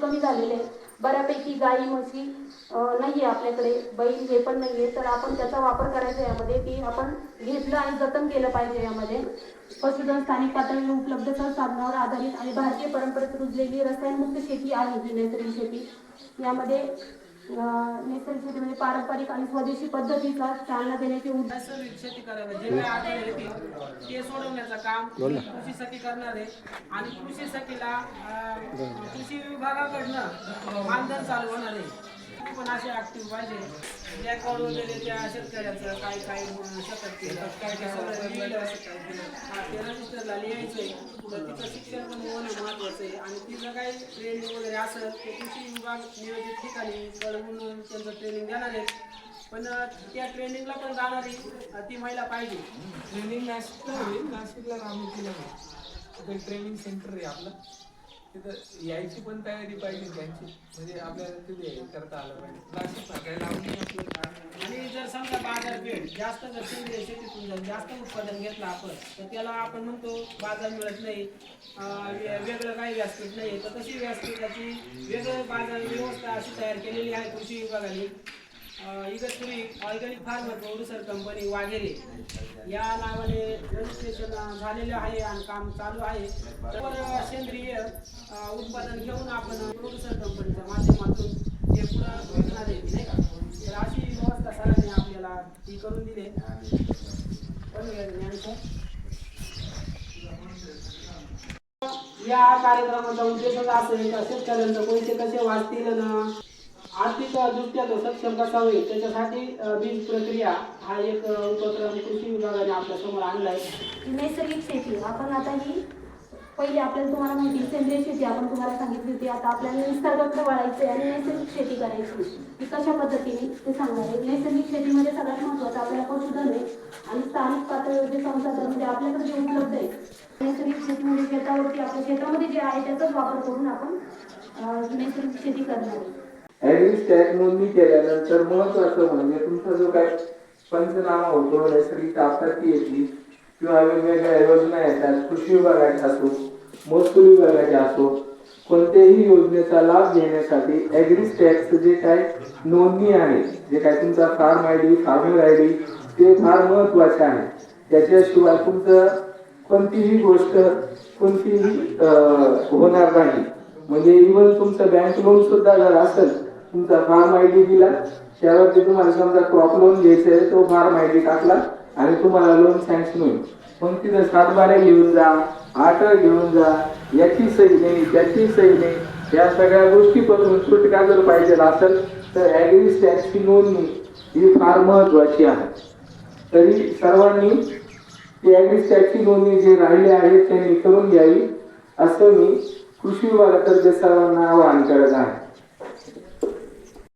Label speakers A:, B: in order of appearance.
A: कमी झालेले आहे बऱ्यापैकी गाई म्हशी नाही आहे आपल्याकडे बैल हे पण नाही आहे तर आपण त्याचा वापर करायचा यामध्ये की आपण घेतलं आणि जतन केलं पाहिजे यामध्ये. पशुधन स्थानिक पातळीवर उपलब्ध साधनावर आधारित आणि भारतीय परंपरेत रुजलेली रसायनमुक्त शेती आहे ही नैसर्गिक शेती. यामध्ये अं, नैसर्गिक शेतीमध्ये पारंपरिक आणि स्वदेशी पद्धतीचा चालना देण्याचे उद्देश
B: शेती करायला जे काही येतील ते सोडवण्याचं काम कृषीसाठी करणार आहे. आणि कृषीसाठीला अं, कृषी विभागाकडनं मानधन चालू होणार आहे. तुम्ही पण असे ऍक्टिव्ह पाहिजे. रेकॉर्ड वगैरे त्या शेतकऱ्याचं काय काय शेतात केलं काय काय सगळं लिहिलं. हा, ते रजिस्टरला लिहायचंय. तर तिचं शिक्षण पण होणं महत्वाचं आहे. आणि तिचं काही ट्रेनिंग वगैरे असेल ते कृषी विभाग नियोजित ठिकाणी कळवून त्यांचं ट्रेनिंग देणार आहे पण त्या ट्रेनिंगला पण जाणारी ती महिला पाहिजे.
C: ट्रेनिंग नाशिकला होईल. नाशिकला रामोतीला होईल ट्रेनिंग सेंटर आहे आपलं. तिथं यायची पण तयारी पाहिजे त्यांची. म्हणजे आपल्याला तिथे हे करता आलं पाहिजे. नाशिक सकाळी लावून आपलं
B: आणि जर समजा बाजारपेठ जास्त जर सेंद्रिय शेतीतून जर जास्त उत्पादन घेतलं आपण तर त्याला आपण म्हणतो बाजार मिळत नाही. अं, वे- वेगळं काही व्यासपीठ नाही. तर तशी व्यासपीठाची वेगळं बाजार व्यवस्था अशी तयार केलेली आहे कृषी विभागाने. Igatpuri organic farm Gaurisar company Waghere. या नावाने रजिस्ट्रेशन झालेलं आहे आणि काम चालू आहे. तर सेंद्रिय उत्पादन घेऊन आपण प्रोड्युसर कंपनीच्या माध्यमातून ते पुन्हा विकणार द्यायची नाही का? तर अशी व्यवस्था सरांनी आपल्याला ती करून दिली या कार्यक्रमाचा उद्देशच असं आहे का? शेतकऱ्यांचं पैसे कसे वाचतील ना आर्थिक दृष्ट्या सक्षम कसा होईल. त्याच्यासाठी बीज प्रक्रिया हा एक उपक्रम कृषी विभागाने आपल्यासमोर आणलाय.
A: नैसर्गिक शेती. आपण आता ही पहिले आपल्याला तुम्हाला माहिती सेंद्रिय शेती आपण तुम्हाला सांगितली होती. आता आपल्याला निसर्गाकडे वळायचं आहे आणि नैसर्गिक शेती करायची. ती कशा पद्धतीने? ते सांगणार आहे. नैसर्गिक शेतीमध्ये सगळ्यात महत्त्वाचं आपल्याला पशुधन आहे आणि स्थानिक पातळीवर जे संसाधन म्हणजे आपल्याकडे जे उपलब्ध आहे नैसर्गिक शेतीमध्ये शेतावरती आपल्या शेतामध्ये जे आहे त्याचाच वापर करून आपण नैसर्गिक शेती करणार आहे.
D: ॲग्रिस्टॅक नोंदणी केल्यानंतर महत्वाचं म्हणजे तुमचा जो काय पंचनामा होतो नैसर्गिक आपत्ती येते किंवा वेगवेगळ्या योजना येतात कृषी विभागाच्या असो महसूल विभागाच्या असो कोणत्याही योजनेचा लाभ घेण्यासाठी ऍग्रीस्टॅक्स जे काय नोंदणी आहे जे काय तुमचा farm I D farming I D ते फार महत्त्वाचे आहे. त्याच्याशिवाय तुमचं कोणतीही गोष्ट कोणतीही होणार नाही. म्हणजे इव्हन तुमचं बँक लोन सुद्धा जर असेल तुमचा फार्म आय डी दिला. त्यावरती तुम्हाला समजा क्रॉप लोन घ्यायचं आहे तो फार्म आय डी टाकला आणि तुम्हाला लोन सँक्शन होईल मग तिथं सातबाऱ्या घेऊन जा आठ घेऊन जा याची सही नाही त्याची सही नाही. या सगळ्या गोष्टीपासून सुटका जर पाहिजे असेल तर ॲग्री टॅक्सची नोंदणी ही फार महत्वाची आहे. तरी सर्वांनी ती ॲग्री टॅक्सची नोंदणी जे राहिले आहे त्यांनी करून घ्यावी असं मी कृषी विभागातर्फे सर्वांना आवाहन करत आहे.